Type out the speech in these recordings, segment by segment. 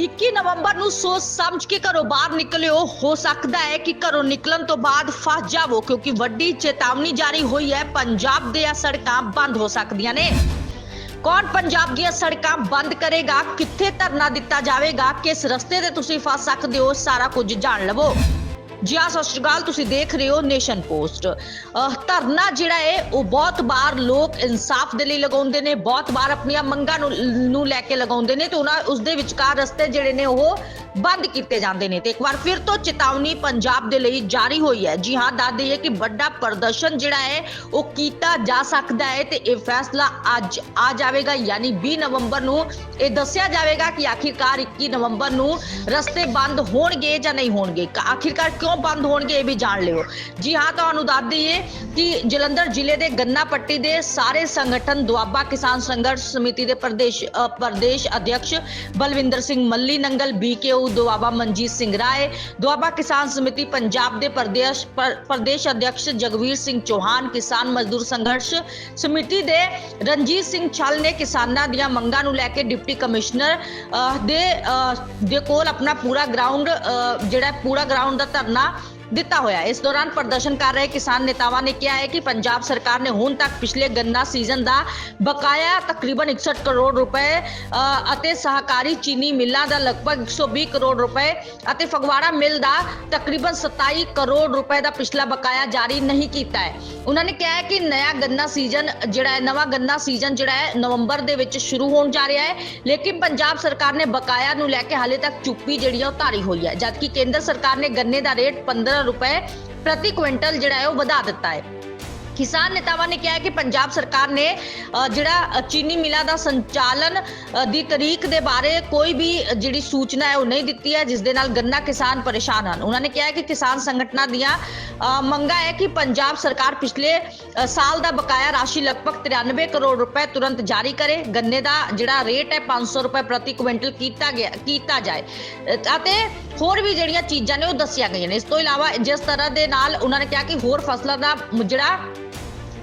21 ਨਵੰਬਰ ਨੂੰ ਸੋਚ ਸਮਝ ਕੇ ਘਰੋਂ ਬਾਹਰ ਨਿਕਲਿਓ। ਹੋ ਸਕਦਾ ਹੈ ਕਿ ਘਰੋਂ ਨਿਕਲਣ ਤੋਂ ਬਾਅਦ ਫਸ ਜਾਵੋ, ਕਿਉਂਕਿ ਵੱਡੀ ਚੇਤਾਵਨੀ ਜਾਰੀ ਹੋਈ ਹੈ, ਪੰਜਾਬ ਦੀਆਂ ਸੜਕਾਂ ਬੰਦ ਹੋ ਸਕਦੀਆਂ ਨੇ। ਕੌਣ ਪੰਜਾਬ ਦੀਆਂ ਸੜਕਾਂ ਬੰਦ ਕਰੇਗਾ? ਕਿੱਥੇ ਧਰਨਾ ਦਿੱਤਾ ਜਾਵੇਗਾ? ਕਿਸ ਰਸਤੇ ਤੇ ਤੁਸੀਂ ਫਸ ਸਕਦੇ ਹੋ? ਸਾਰਾ ਕੁਝ ਜਾਣ ਲਵੋ। ਜੀ ਹਾਂ, ਸਤਿ ਸ਼੍ਰੀ ਅਕਾਲ। ਤੁਸੀਂ ਦੇਖ ਰਹੇ ਹੋ ਨੇਸ਼ਨ ਪੋਸਟ। ਅਹ ਧਰਨਾ ਜਿਹੜਾ ਹੈ, ਉਹ ਬਹੁਤ ਵਾਰ ਲੋਕ ਇਨਸਾਫ ਦੇ ਲਈ ਲਗਾਉਂਦੇ ਨੇ, ਬਹੁਤ ਵਾਰ ਆਪਣੀਆਂ ਮੰਗਾਂ ਨੂੰ ਨੂੰ ਲੈ ਕੇ ਲਗਾਉਂਦੇ ਨੇ ਤੇ ਉਹਨਾਂ ਉਸ ਦੇ ਵਿਚਕਾਰ ਰਸਤੇ ਜਿਹੜੇ ਨੇ ਉਹ ਬੰਦ ਕੀਤੇ ਜਾਂਦੇ ਨੇ ਤੇ ਇੱਕ ਵਾਰ ਫਿਰ ਤੋਂ ਚੇਤਾਵਨੀ ਪੰਜਾਬ ਦੇ ਲਈ ਜਾਰੀ ਹੋਈ ਹੈ। ਜੀ ਹਾਂ, ਦੱਸ ਦਈਏ ਕਿ ਵੱਡਾ ਪ੍ਰਦਰਸ਼ਨ ਜਿਹੜਾ ਹੈ, ਉਹ ਕੀਤਾ ਜਾ ਸਕਦਾ ਹੈ ਤੇ ਇਹ ਫੈਸਲਾ ਅੱਜ ਆ ਜਾਵੇਗਾ, ਯਾਨੀ 20 ਨਵੰਬਰ ਨੂੰ। ਇਹ ਦੱਸਿਆ ਜਾਵੇਗਾ ਕਿ ਆਖਿਰਕਾਰ 21 ਨਵੰਬਰ ਨੂੰ ਰਸਤੇ ਬੰਦ ਹੋਣਗੇ ਜਾਂ ਨਹੀਂ ਹੋਣਗੇ। ਆਖਿਰਕਾਰ ਕਿਉਂ ਬੰਦ ਹੋਣਗੇ ਇਹ ਵੀ ਜਾਣ ਲਿਓ। ਜੀ ਹਾਂ, ਤੁਹਾਨੂੰ ਦੱਸ ਦਈਏ ਕਿ ਜਲੰਧਰ ਜ਼ਿਲ੍ਹੇ ਦੇ ਗੰਨਾ ਪੱਟੀ ਦੇ ਸਾਰੇ ਸੰਗਠਨ ਦੁਆਬਾ ਕਿਸਾਨ ਸੰਘਰਸ਼ ਸਮਿਤੀ ਦੇ ਪ੍ਰਦੇਸ਼ ਪ੍ਰਦੇਸ਼ ਅਧਿਕਸ਼ ਬਲਵਿੰਦਰ ਸਿੰਘ ਮੱਲੀ ਨੰਗਲ ਬੀਕੇਯੂ ਦੁਆਬਾ ਮਨਜੀਤ ਸਿੰਘ ਰਾਏ, ਦੁਆਬਾ ਕਿਸਾਨ ਸਮਿਤੀ ਪੰਜਾਬ ਦੇ ਪ੍ਰਦੇਸ਼ ਪਰ- ਪ੍ਰਦੇਸ਼ ਅਧਿਕਸ਼ ਜਗਵੀਰ ਸਿੰਘ ਚੌਹਾਨ, ਕਿਸਾਨ ਮਜ਼ਦੂਰ ਸੰਘਰਸ਼ ਸਮਿਤੀ ਦੇ ਰਣਜੀਤ ਸਿੰਘ ਛਲ ਨੇ ਕਿਸਾਨਾਂ ਦੀਆਂ ਮੰਗਾਂ ਨੂੰ ਲੈ ਕੇ ਡਿਪਟੀ ਕਮਿਸ਼ਨਰ ਦੇ ਦੇ ਕੋਲ ਆਪਣਾ ਪੂਰਾ ਗਰਾਊਂਡ ਜਿਹੜਾ ਪੂਰਾ ਗਰਾਊਂਡ ਦਾ ਧਰਨਾ ਦਿੱਤਾ ਹੋਇਆ। ਇਸ ਦੌਰਾਨ ਪ੍ਰਦਰਸ਼ਨ ਕਰ ਰਹੇ ਕਿਸਾਨ ਨੇਤਾਵਾਂ ਨੇ ਕਿਹਾ ਹੈ ਕਿ ਪੰਜਾਬ ਸਰਕਾਰ ਨੇ ਹੁਣ ਤੱਕ ਪਿਛਲੇ ਗੰਨਾ ਸੀਜ਼ਨ ਦਾ ਬਕਾਇਆ ਤਕਰੀਬਨ 61 ਕਰੋੜ ਰੁਪਏ ਅਤੇ ਸਹਕਾਰੀ ਚੀਨੀ ਮਿੱਲਾਂ ਦਾ ਲਗਭਗ 120 ਕਰੋੜ ਰੁਪਏ ਅਤੇ ਫਗਵਾੜਾ ਮਿਲ ਦਾ ਤਕਰੀਬਨ 27 ਕਰੋੜ ਰੁਪਏ ਦਾ ਪਿਛਲਾ ਬਕਾਇਆ ਜਾਰੀ ਨਹੀਂ ਕੀਤਾ ਹੈ। ਉਹਨਾਂ ਨੇ ਕਿਹਾ ਹੈ ਕਿ ਨਵਾਂ ਗੰਨਾ ਸੀਜ਼ਨ ਜਿਹੜਾ ਹੈ, ਨਵਾਂ ਗੰਨਾ ਸੀਜ਼ਨ ਜਿਹੜਾ ਹੈ, ਨਵੰਬਰ ਦੇ ਵਿੱਚ ਸ਼ੁਰੂ ਹੋਣ ਜਾ ਰਿਹਾ ਹੈ। ਲੇਕਿਨ ਪੰਜਾਬ ਸਰਕਾਰ ਨੇ ਬਕਾਇਆ ਨੂੰ ਲੈ ਕੇ ਹਾਲੇ ਤੱਕ ਚੁੱਪੀ ਜਿਹੜੀ ਹੈ ਉਹ ਧਾਰੀ ਹੋਈ ਹੈ। ਜਦਕਿ ਕੇਂਦਰ ਸਰਕਾਰ ਨੇ ਗੰਨੇ ਦਾ ਰੇਟ 15 ਰੁਪਏ ਪ੍ਰਤੀ ਕੁਇੰਟਲ ਜਿਹੜਾ ਹੈ ਉਹ ਵਧਾ ਦਿੱਤਾ ਹੈ। ਕਿਸਾਨ ਨੇਤਾਵਾਂ ਨੇ ਕਿਹਾ ਕਿ ਪੰਜਾਬ ਸਰਕਾਰ ਨੇ ਜਿਹੜਾ ਚੀਨੀ ਮਿਲਾਂ ਦਾ ਸੰਚਾਲਨ ਦੀ ਤਰੀਕ ਦੇ ਬਾਰੇ ਕੋਈ ਵੀ ਜਿਹੜੀ ਸੂਚਨਾ ਹੈ ਉਹ ਨਹੀਂ ਦਿੱਤੀ ਹੈ, ਜਿਸ ਦੇ ਨਾਲ ਗੰਨਾ ਕਿਸਾਨ ਪਰੇਸ਼ਾਨ ਹਨ। ਉਹਨਾਂ ਨੇ ਕਿਹਾ ਕਿ ਕਿਸਾਨ ਸੰਗਠਨਾਂ ਦੀਆਂ ਮੰਗਾਂ ਹੈ ਕਿ ਪੰਜਾਬ ਸਰਕਾਰ ਪਿਛਲੇ ਸਾਲ ਦਾ ਬਕਾਇਆ ਰਾਸ਼ੀ ਲਗਭਗ 93 ਕਰੋੜ ਰੁਪਏ ਤੁਰੰਤ ਜਾਰੀ ਕਰੇ। ਗੰਨੇ ਦਾ ਜਿਹੜਾ ਰੇਟ ਹੈ 500 ਰੁਪਏ ਪ੍ਰਤੀ ਕੁਇੰਟਲ ਕੀਤਾ ਗਿਆ, ਕੀਤਾ ਜਾਏ। ਅਤੇ ਹੋਰ ਵੀ ਜਿਹੜੀਆਂ ਚੀਜ਼ਾਂ ਨੇ ਉਹ ਦੱਸੀਆਂ ਗਈਆਂ ਨੇ। ਇਸ ਤੋਂ ਇਲਾਵਾ ਜਿਸ ਤਰ੍ਹਾਂ ਦੇ ਨਾਲ ਉਹਨਾਂ ਨੇ ਕਿਹਾ ਕਿ ਹੋਰ ਫਸਲਾਂ ਦਾ ਜਿਹੜਾ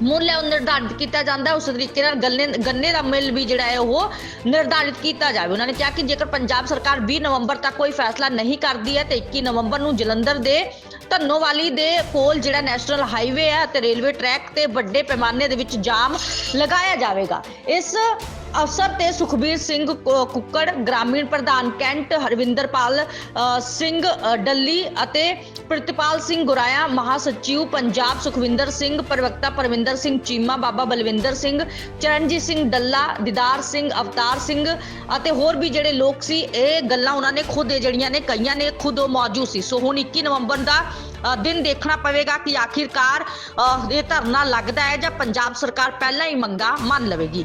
ਮੁੱਲ ਹੈ, ਉਹ ਨਿਰਧਾਰਿਤ ਕੀਤਾ ਜਾਂਦਾ ਉਸ ਤਰੀਕੇ ਨਾਲ ਗੰਨੇ ਗੰਨੇ ਦਾ ਮੁੱਲ ਵੀ ਜਿਹੜਾ ਹੈ, ਉਹ ਨਿਰਧਾਰਿਤ ਕੀਤਾ ਜਾਵੇ। ਉਹਨਾਂ ਨੇ ਕਿਹਾ ਕਿ ਜੇਕਰ ਪੰਜਾਬ ਸਰਕਾਰ 20 ਨਵੰਬਰ ਤੱਕ ਕੋਈ ਫੈਸਲਾ ਨਹੀਂ ਕਰਦੀ ਹੈ, ਤੇ 21 ਨਵੰਬਰ ਨੂੰ ਜਲੰਧਰ ਦੇ ਧੰਨੋਵਾਲੀ ਦੇ ਕੋਲ ਜਿਹੜਾ ਨੈਸ਼ਨਲ ਹਾਈਵੇ ਹੈ ਤੇ ਰੇਲਵੇ ਟਰੈਕ ਤੇ ਵੱਡੇ ਪੈਮਾਨੇ ਦੇ ਵਿੱਚ ਜਾਮ ਲਗਾਇਆ ਜਾਵੇਗਾ। ਇਸ ਅਫਸਰ ਤੇ ਸੁਖਬੀਰ ਸਿੰਘ ਕੁ- ਕੁੱਕੜ, ਗ੍ਰਾਮੀਣ ਪ੍ਰਧਾਨ ਕੈਂਟ ਹਰਵਿੰਦਰਪਾਲ ਸਿੰਘ ਡੱਲੀ ਅਤੇ ਪ੍ਰਿਤਪਾਲ ਸਿੰਘ ਗੁਰਾਇਆ, ਮਹਾਸਚਿਵ ਪੰਜਾਬ ਸੁਖਵਿੰਦਰ ਸਿੰਘ, ਪ੍ਰਵਕਤਾ ਪਰਵਿੰਦਰ ਸਿੰਘ ਚੀਮਾ, ਬਾਬਾ ਬਲਵਿੰਦਰ ਸਿੰਘ, ਚਰਨਜੀਤ ਸਿੰਘ ਡੱਲਾ, ਦਿਦਾਰ ਸਿੰਘ ਅਵਤਾਰ ਸਿੰਘ ਅਤੇ ਹੋਰ ਵੀ ਜਿਹੜੇ ਲੋਕ ਸੀ, ਇਹ ਗੱਲਾਂ ਉਹਨਾਂ ਨੇ ਖੁਦ ਜਿਹੜੀਆਂ ਨੇ ਕਈਆਂ ਨੇ ਖੁਦ ਮੌਜੂਦ ਸੀ। ਸੋ ਹੁਣ 21 ਨਵੰਬਰ ਦਾ ਦਿਨ ਦੇਖਣਾ ਪਵੇਗਾ ਕਿ ਆਖਿਰਕਾਰ ਇਹ ਧਰਨਾ ਲੱਗਦਾ ਹੈ ਜਾਂ ਪੰਜਾਬ ਸਰਕਾਰ ਪਹਿਲਾਂ ਹੀ ਮੰਗਾ ਮੰਨ ਲਵੇਗੀ।